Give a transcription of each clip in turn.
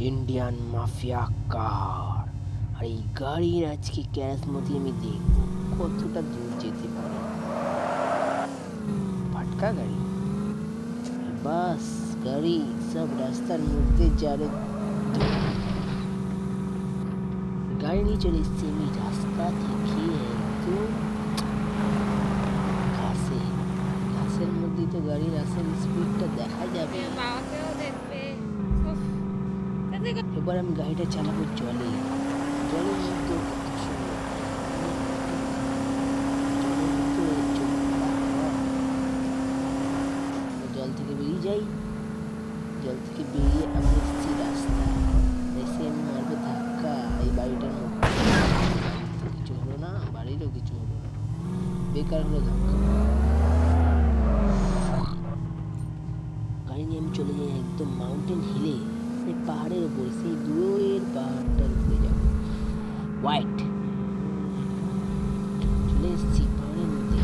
Indian mafia কার আর এই গাড়ির আজকে ক্যারাসমতি আমি দেখব কতটা দূর যেতে পারে ফাটকা গাড়ি বাস গাড়ি সব রাস্তার মধ্যে যারে গাড়ি নিয়ে চলে এসছি আমি রাস্তা থেকে একদম ঘাসে ঘাসের মধ্যে তো গাড়ির আসল স্পিডটা দেখা এবার আমি গাড়িটা চালাবো, জলে। জলের মধ্যে। জল থেকে বেরিয়ে যাই। জল থেকে বেরিয়ে আমি এসেছি রাস্তা এসে আমি মারবো ধাক্কা। এই বাড়িটার মধ্যে কিছু হলো না, বাড়িরও কিছু হলো না। বেকার হলো ধাক্কা গাড়ি নিয়ে আমি চলে যাই একদম মাউন্টেন হিলে সেই পাহাড়ের উপরে, সেই দূরের পাহাড়টার উপরে যাব। হোয়াইট চলে এসেছি পাহাড়ের মধ্যে।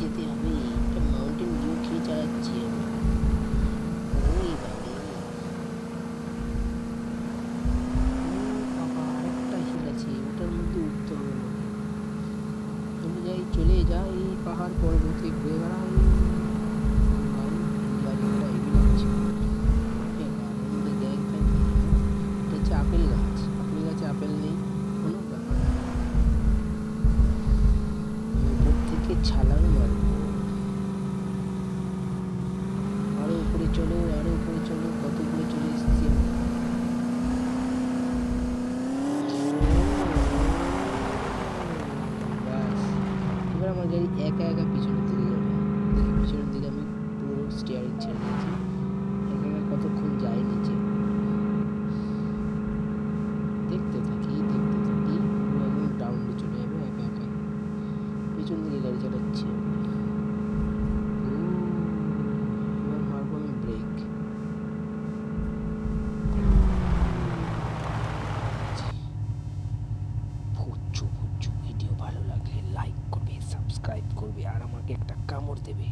যেতে হবে। একটা মাউন্টেন ভিউ খেয়ে চালাচ্ছি আমি আরেকটা হিল আছে। ওটার মধ্যে উঠতে হবে চলে যাই। পাহাড় পর্বতে ঘুরে বেড়াই। আপেল গাছ। আপেল গাছে আপেল নেই, কোনো উপর থেকে ছালাং মারবো আরও উপরে চলো আরও উপরে চলো কত উপরে চলে এসেছি আমি। ব্যাস এবার আমার গাড়ি একা একা পিছনের দিকে যাবে। পিছনের দিকে আমি পুরো স্টিয়ারিং ছেড়ে দিয়েছি। একা একা কতক্ষণ যায় নিচে? দেখতে থাকি দেখতে থাকি, পুরো একদম ডাউনে চলে যাবে, একা একা পিছন দিকে গাড়ি চালাচ্ছি। করবে আর আমাকে একটা কামড় দেবে।